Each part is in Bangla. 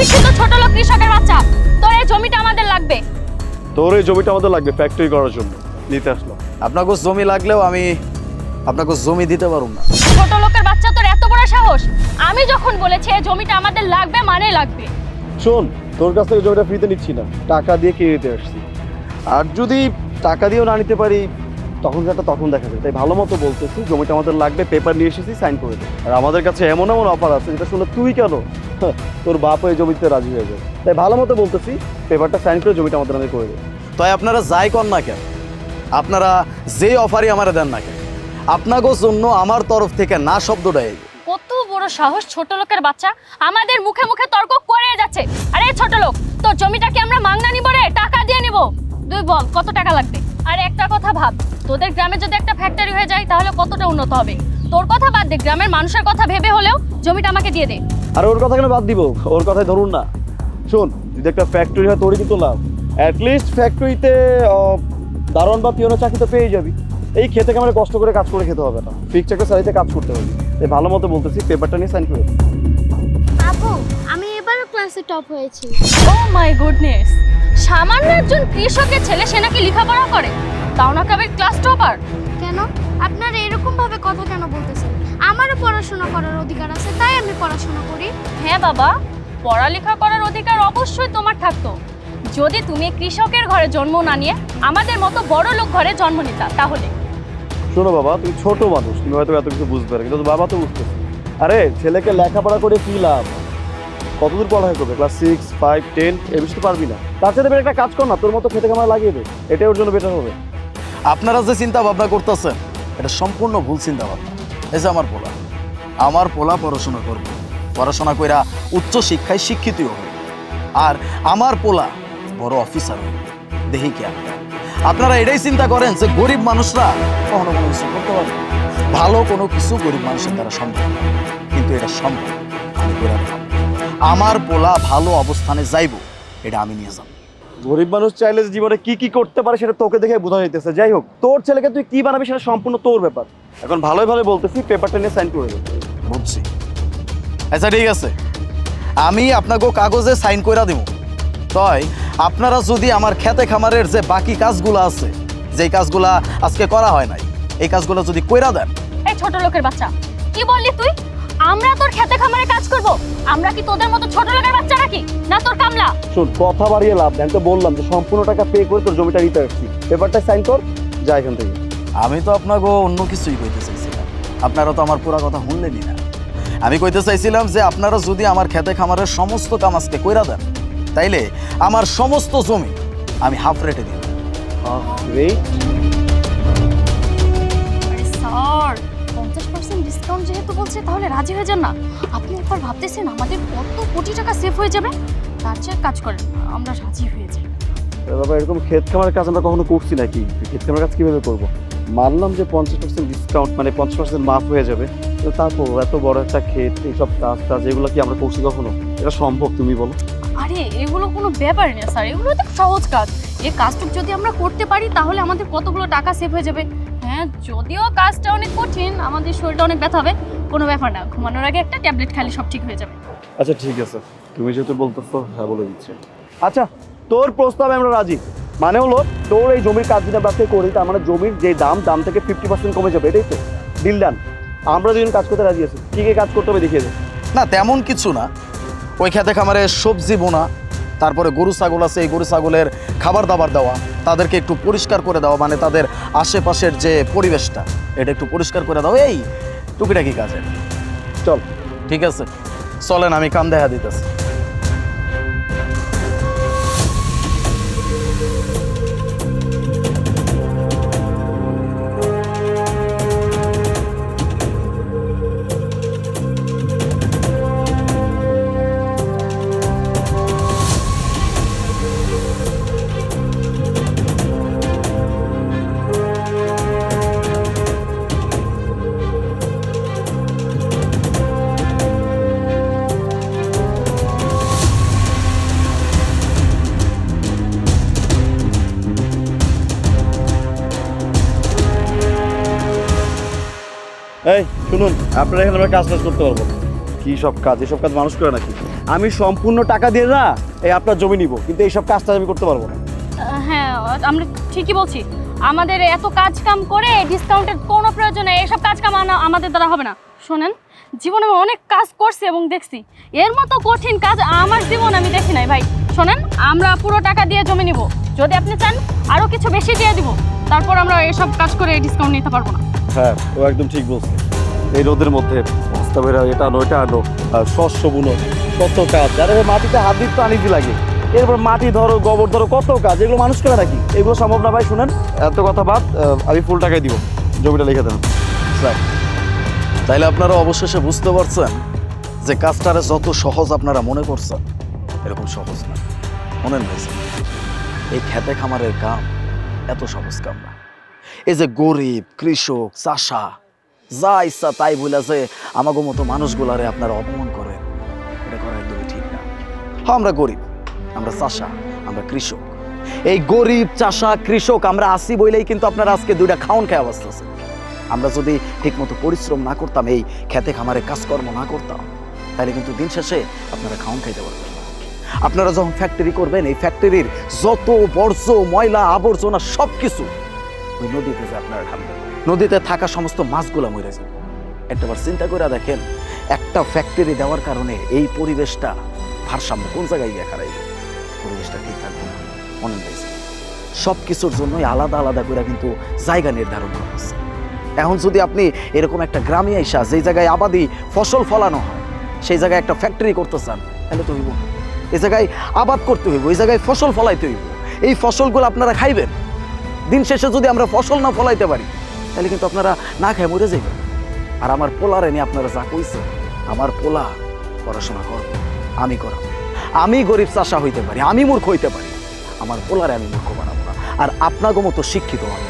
অশিক্ষিত ছোট লোক কৃষকের বাচ্চা। তোর এই জমিটা আমাদের লাগবে। তোর এই জমিটা আমাদের লাগবে ফ্যাক্টরি করার জন্য। নিতে আসলাম। আপনাকে জমি লাগলেও আমি আপনাকে জমি দিতে পারুম না। ছোট লোকের বাচ্চা তোর এত বড় সাহস? আমি যখন বলেছি এই জমিটা আমাদের লাগবে মানে লাগবে। শোন তোর কাছ থেকে জমিটা ফ্রিতে নিচ্ছি না। টাকা দিয়ে কিনে নিতে আসছি। আর যদি টাকা দিয়েও না নিতে পারি তখন যেটা তখন দেখা যাবে। তাই ভালো মতো বলতেছি জমিটা আমাদের লাগবে পেপার নিয়ে এসেছি সাইন করে দে। আর আমাদের কাছে এমন এমন অফার আছে যেটা শুনে তুই কেন তোর বাপ এই জমিতে রাজি হয়ে যাবে তাই ভালো মতো বলতেছি পেপারটা সাইন করে জমিটা আমাদের নামে করে দে। তাই আপনারা যাই কর না কেন আপনারা যে অফারই আমার দেন না কেন আপনাকেও জন্য আমার তরফ থেকে না শব্দটা এই। কত বড় সাহস ছোট লোকের বাচ্চা আমাদের মুখে মুখে তর্ক করে যাচ্ছে। আরে ছোট লোক তোর জমিটা কি আমরা মাংনা নিব রে? টাকা দিয়ে নিব। তুই বল কত টাকা লাগবে? আর একটা কথা ভাব তোদের গ্রামে যদি একটা ফ্যাক্টরি হয়ে যায় তাহলে কতটা উন্নত হবে? তোর কথা বাদ দে গ্রামের মানুষের কথা ভেবে হলেও জমিটা আমাকে দিয়ে দে। আর ওর কথা কেন বাদ দিব? ওর কথাই ধরুন না। শোন যদি একটা ফ্যাক্টরি হয় তোরই কিন্তু লাভ। অ্যাটলিস্ট ফ্যাক্টরিতে দারোয়ান বা পিওনের চাকরি তো পেয়ে যাবি। এই খেতে আমার কষ্ট করে কাজ করে খেতে হবে না। ফিক্সড একটা স্যালারিতে কাজ করতে হবে। এই ভালো মতো বলতেছি পেপারটা নিয়ে সাইন করে। আপু আমি এবারও ক্লাসে টপ হয়েছি। ও মাই গুডনেস সামান্য একজন কৃষকের ছেলে সে নাকি লেখাপড়া করে? তাও না কবে ক্লাস টপার কেন? আপনারা এরকম ভাবে কথা কেন বলতেছেন? আমারও পড়াশোনা করার অধিকার আছে তাই আমি পড়াশোনা করি। হ্যাঁ বাবা পড়ালেখা করার অধিকার অবশ্যই তোমার থাকতো। যদি তুমি কৃষকের ঘরে জন্ম না নিয়ে আমাদের মতো বড় লোক ঘরে জন্ম নিতা তাহলে? শোনো বাবা তুমি ছোট মানুষ তুমি হয়তো এত কিছু বুঝবে না কিন্তু বাবা তো বুঝতেছে। আরে ছেলেকে লেখাপড়া করে কি লাভ? কতদূর পড়াশোনা করবে? ক্লাস সিক্স ফাইভ টেন এ বিষয়ে পারবি না। তার সাথে বের একটা কাজ কর না তোর মতো খেতে খামার লাগিয়ে দে এটাই ওর জন্য বেটার হবে। আপনারা যে চিন্তা ভাবনা করতেছেন এটা সম্পূর্ণ ভুল চিন্তা ভাবনা এই যে আমার পোলা আমার পোলা পড়াশোনা করবে। পড়াশোনা কইরা উচ্চ শিক্ষায় শিক্ষিত হবে। আর আমার পোলা বড় অফিসার হবে। দেখি কি আপনারা এটাই চিন্তা করেন যে গরিব মানুষরা কখনো কোনো কিছু করতে পারবে ভালো কোনো কিছু গরিব মানুষের দ্বারা সম্ভব। কিন্তু এটা সম্ভব। আমি করে আমার পোলা ভালো অবস্থানে যাইব, এটা আমি নিয়ে যাব। গরিব মানুষ চাইলে যে জীবনে কি কি করতে পারে সেটা তোকে দেখে বোঝা যাইতেছে। যাই হোক তোর ছেলেকে তুই কি বানাবি সেটা সম্পূর্ণ তোর ব্যাপার। এখন ভালোই ভালো বলতেছি পেপারটা নিয়ে সাইন করে বুঝছি। আচ্ছা ঠিক আছে। আমি আপনাকে কাগজে সাইন করে দেব তাই আপনারা যদি আমার খেতে খামারের যে বাকি কাজগুলো আছে যেই কাজগুলা আজকে করা হয় নাই এই কাজগুলো যদি কইরা দেন। এই ছোট লোকের বাচ্চা কি বললি তুই? আমরা তোর খেতে খামারে কাজ করব। আমরা কি তোদের মতো ছোট লোকের বাচ্চা নাকি? না তোর কামলা? শোন কথা বাড়িয়ে লাভ নেই। আমি তো বললাম যে সম্পূর্ণ টাকা পে করে তোর জমিটা নিতে আসছি পেপারটা সাইন কর যা এখান থেকে। আমি তো আপনাকে অন্য কিছুই কইতে চাইছিলাম। আপনারা তো আমার পুরা কথা শুনলেনই না। আমি কইতে চাইছিলাম যে আপনারা যদি আমার খেতে খামারের সমস্ত কাম আজকে কইরা দেন তাইলে আমার সমস্ত জমি আমি হাফ রেটে দিই রেট পার্সেন্ট ডিসকাউন্ট যেহেতু বলছে তাহলে রাজি হয়ে যান না। আপনি একবার ভাবতেছেন আমাদের কত কোটি টাকা সেভ হয়ে যাবে? তার চেয়ে কাজ করেন আমরা রাজি হয়ে যাই। বাবা এরকম ক্ষেত খামারের কাজ আমরা কখনো করছি নাকি? ক্ষেত খামারের কাজ কীভাবে করব? মানলাম যে পঞ্চাশ পার্সেন্ট ডিসকাউন্ট মানে পঞ্চাশ পার্সেন্ট মাফ হয়ে যাবে। তো তারপর এত বড় একটা ক্ষেত এইসব কাজ টাজ এগুলো কি আমরা করছি কখনো? এটা সম্ভব তুমি বলো। আরে এগুলো কোনো ব্যাপার না স্যার। এগুলো তো সহজ কাজ। এই কাজটুকু যদি আমরা করতে পারি তাহলে আমাদের কতগুলো টাকা সেভ হয়ে যাবে? হ্যাঁ যদিও কাজটা অনেক কঠিন আমাদের শরীরটা অনেক ব্যথা হবে কোনো ব্যাপার না ঘুমানোর আগে একটা ট্যাবলেট খালি সব ঠিক হয়ে যাবে। আচ্ছা ঠিক আছে। তুমি যেহেতু বলতেছো হ্যাঁ বলে দিচ্ছি। আচ্ছা তোর প্রস্তাবে আমরা রাজি। মানে হলো তোর এই জমির কাজ যদি আমরা করি তার মানে জমির যে দাম দাম থেকে ফিফটি পার্সেন্ট কমে যাবে এটাই তো। ডিল ডান আমরা দুজন কাজ করতে রাজি আছি। কি কি কাজ করতে হবে দেখিয়ে দে। না তেমন কিছু না। ওই খেতে খামারে সবজি বোনা তারপরে গরু ছাগল আছে এই গরু ছাগলের খাবার দাবার দেওয়া তাদেরকে একটু পরিষ্কার করে দেওয়া মানে তাদের আশেপাশের যে পরিবেশটা এটা একটু পরিষ্কার করে দাও। এই টুকিটাকি কাজের। চল। ঠিক আছে। চলেন আমি কাম দেখা দিতেছি। এই শুনুন আপনারা এখানে আমরা কাজ টাজ করতে পারব কি সব কাজ? এসব কাজ মানুষ করে নাকি? আমি সম্পূর্ণ টাকা দিয়ে না এই আপনার জমি নিব কিন্তু এইসব কাজ কাজটা আমি করতে পারব না। হ্যাঁ আমরা ঠিকই বলছি। আমাদের এত কাজ কাম করে ডিসকাউন্টের কোনো প্রয়োজন নেই এসব কাজ কাম আনা আমাদের দ্বারা হবে না। শোনেন জীবনে আমি অনেক কাজ করছি এবং দেখছি। এর মতো কঠিন কাজ আমার জীবন আমি দেখি নাই ভাই। শোনেন আমরা পুরো টাকা দিয়ে জমি নিব। যদি আপনি চান আরও কিছু বেশি দিয়ে দিব। তারপর আমরা এসব কাজ করে ডিসকাউন্ট নিতে পারব না। হ্যাঁ ও একদম ঠিক বলছে। এই রোদের মধ্যে বস্তা বেরা এটা আনো এটা আনো শস্য বুনো কত কাজ। ভাই, মাটিতে হাত দিতে তো আনিজি লাগে এরপর মাটি ধরো গোবর ধরো কত কাজ এগুলো মানুষ করে নাকি? এগুলো সম্ভব না ভাই শুনেন। এত কথা বাদ আমি ফুল টাকায় দিব জমিটা লিখে দেন। তাইলে আপনারা অবশেষে বুঝতে পারছেন যে কাজটারে যত সহজ আপনারা মনে করছেন এরকম সহজ না। মনে নিয়েছেন এই খেতে খামারের কাম এত সহজ কাম না। এই যে গরিব, কৃষক, চাষা যা ইচ্ছা তাই বলে যে আমাগো মতো মানুষগুলারে আপনারা অপমান করেন, এটা করা একদমই ঠিক না। হ্যাঁ আমরা গরিব, আমরা চাষা, আমরা কৃষক। এই গরিব, চাষা, কৃষক আমরা আসি বইলেই কিন্তু আপনারা আজকে দুইটা খাওন খেয়ে অবস্থা আছে আমরা যদি ঠিকমতো পরিশ্রম না করতাম, এই খেতে খামারে কাজকর্ম না করতাম তাহলে কিন্তু দিন শেষে আপনারা খাওন খাইতে পারবেন আপনারা যখন ফ্যাক্টরি করবেন, এই ফ্যাক্টরির যত বর্জ্য, ময়লা, আবর্জনা সব কিছু ওই নদীতে যে আপনারা ঢালবেন নদীতে থাকা সমস্ত মাছগুলো মরে যাবে। একটাবার চিন্তা করে দেখেন, একটা ফ্যাক্টরি দেওয়ার কারণে এই পরিবেশটা ভারসাম্য কোন জায়গায় গিয়ে হারাইবে পরিবেশটা ঠিক থাকবে না মনে রয়েছে সব কিছুর জন্যই আলাদা আলাদা করে কিন্তু জায়গা নির্ধারণ করা হচ্ছে এখন যদি আপনি এরকম একটা গ্রামে আইসা, যেই জায়গায় আবাদি ফসল ফলানো হয়, সেই জায়গায় একটা ফ্যাক্টরি করতে চান, তাহলে তো হইব এই জায়গায় আবাদ করতে হইব, এই জায়গায় ফসল ফলাইতে হইব। এই ফসলগুলো আপনারা খাইবেন। দিন শেষে যদি আমরা ফসল না ফলাইতে পারি, তাহলে কিন্তু আপনারা না খেয়ে মরে যাইবেন। আর আমার পোলার এনে আপনারা যা কইছে আমার পোলা পড়াশোনা করব আমি করাবো আমি গরিব চাষা হইতে পারি, আমি মূর্খ হইতে পারি। আমার পোলারে আমি মূর্খ বানাবো না। আর আপনাকে মতো শিক্ষিত আমি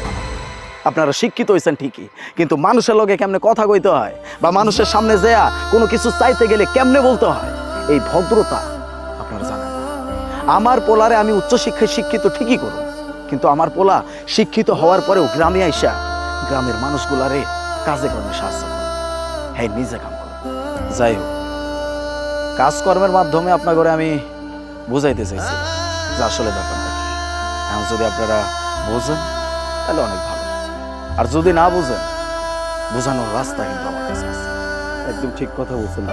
আপনারা শিক্ষিত হয়েছেন ঠিকই, কিন্তু মানুষের লগে কেমনে কথা কইতে হয়? বা মানুষের সামনে যেয়া কোনো কিছু চাইতে গেলে কেমনে বলতে হয়? এই ভদ্রতা আপনারা জানেন আমার পোলারে আমি উচ্চশিক্ষায় শিক্ষিত ঠিকই করব কিন্তু আমার পোলা শিক্ষিত হওয়ার পরেও গ্রামে আইসা গ্রামের মানুষগুলারে কাজে কর্মে সাহায্য করে। হ্যাঁ নিজে কাম করে। যাই হোক, কাজকর্মের মাধ্যমে আপনার ঘরে আমি বুঝাইতে চাইছি যে আসলে ব্যাপারটা কি। এখন যদি আপনারা বোঝেন, তাহলে অনেক ভালো। আর যদি না বুঝেন, বোঝানোর রাস্তা কিন্তু আমার কাছে আছে। একদম ঠিক কথা বলছেন।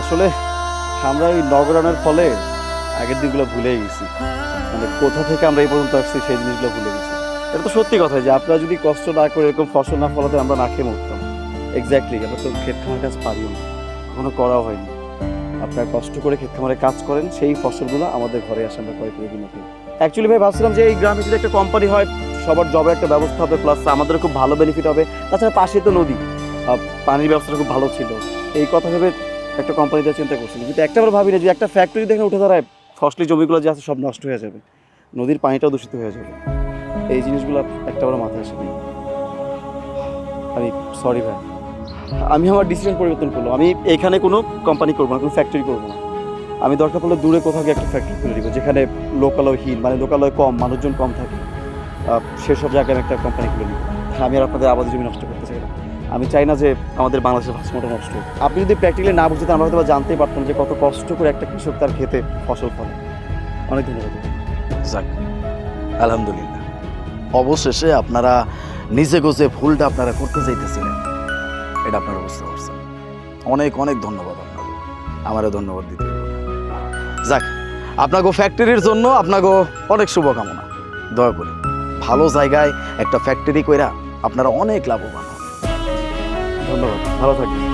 আসলে আমরা এই নগরানোর ফলে আগের দিনগুলো ভুলে গেছি। মানে কোথা থেকে আমরা এই পর্যন্ত আসছি, সেই জিনিসগুলো ভুলে গেছি। এটা তো সত্যি কথা যে আপনারা যদি কষ্ট না করে এরকম ফসল না ফলাতে আমরা না খেয়ে মরতাম। এক্স্যাক্টলি আমরা তো ক্ষেত খামার কাজ পারিও না। কখনো করাও হয়নি। আপনারা কষ্ট করে ক্ষেত খামারে কাজ করেন, সেই ফসলগুলো আমাদের ঘরে আসে আমরা ক্রয় করে খাই অ্যাকচুয়ালি ভাই, ভাবছিলাম যে এই গ্রামে যদি একটা কোম্পানি হয়, সবার জবের একটা ব্যবস্থা হবে প্লাস আমাদের খুব ভালো বেনিফিট হবে। তাছাড়া পাশে তো নদী পানির ব্যবস্থাটা খুব ভালো ছিল। এই কথা ভেবে একটা কোম্পানিতে চিন্তা করছিলাম। কিন্তু একটা ভাবি না যে একটা ফ্যাক্টরি দেখে উঠে দাঁড়ায় ফসলি জমিগুলো যে আছে সব নষ্ট হয়ে যাবে। নদীর পানিটাও দূষিত হয়ে যাবে। এই জিনিসগুলো একটা বার মাথায় আসেনি। আমি সরি ভাই। আমি আমার ডিসিশন পরিবর্তন করলাম। আমি এখানে কোনো কোম্পানি করব না, কোনো ফ্যাক্টরি করব না। আমি দরকার পড়লে দূরে কোথাও গিয়ে একটা ফ্যাক্টরি খুলে দিব, যেখানে লোকালয়হীন মানে লোকালয় কম, মানুষজন কম থাকে। সেসব জায়গায় আমি একটা কোম্পানি খুলে নিব আমি আর আপনাদের আবাদ জমি নষ্ট করতে চাই আমি চাই না যে আমাদের বাংলাদেশের ভাষাটা নষ্ট হোক। আপনি যদি প্র্যাকটিক্যালি না বুঝতেন আমরা হয়তো জানতেই পারতাম যে কত কষ্ট করে একটা কৃষক তার খেতে ফসল ফলে। অনেক ধন্যবাদ। যাক, আলহামদুলিল্লাহ। অবশেষে আপনারা নিজে গোজে ভুলটা আপনারা করতে চাইতেছিলেন, এটা আপনারা বুঝতে পারছেন। অনেক অনেক ধন্যবাদ আপনাকে। আমারও ধন্যবাদ দিতে যাক আপনাকে ফ্যাক্টরির জন্য আপনাকে অনেক শুভকামনা। দয়া করি, ভালো জায়গায় একটা ফ্যাক্টরি কইরা আপনারা অনেক লাভবান ভালো থাকবেন।